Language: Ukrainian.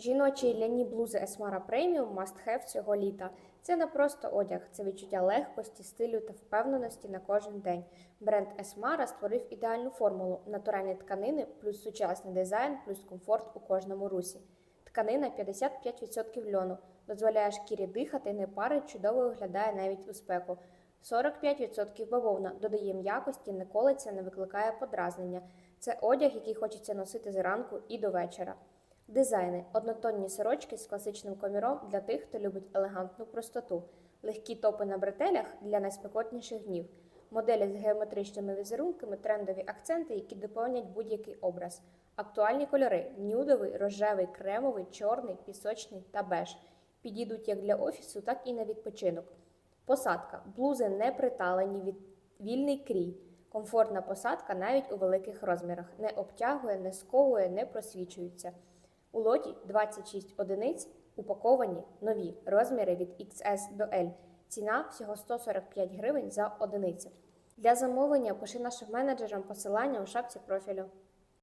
Жіночі ляні блузи Esmara Premium must have цього літа. Це не просто одяг, це відчуття легкості, стилю та впевненості на кожен день. Бренд Esmara створив ідеальну формулу натуральні тканини плюс сучасний дизайн, плюс комфорт у кожному русі. Тканина 55% льону, дозволяє шкірі дихати, не парить, чудово виглядає навіть у спеку. 45% бавовна додає м'якості, не колиться, не викликає подразнення. Це одяг, який хочеться носити зранку і до вечора. Дизайни однотонні сорочки з класичним коміром для тих, хто любить елегантну простоту, легкі топи на бретелях для найспекотніших днів, моделі з геометричними візерунками, трендові акценти, які доповнять будь-який образ, актуальні кольори нюдовий, рожевий, кремовий, чорний, пісочний та беж. Підійдуть як для офісу, так і на відпочинок. Посадка. Блузи не приталені від вільний крій. Комфортна посадка навіть у великих розмірах. Не обтягує, не сковує, не просвічується. У лоті 26 одиниць упаковані нові розміри від XS до L. Ціна всього 145 гривень за одиницю. Для замовлення пиши нашим менеджерам посилання у шапці профілю.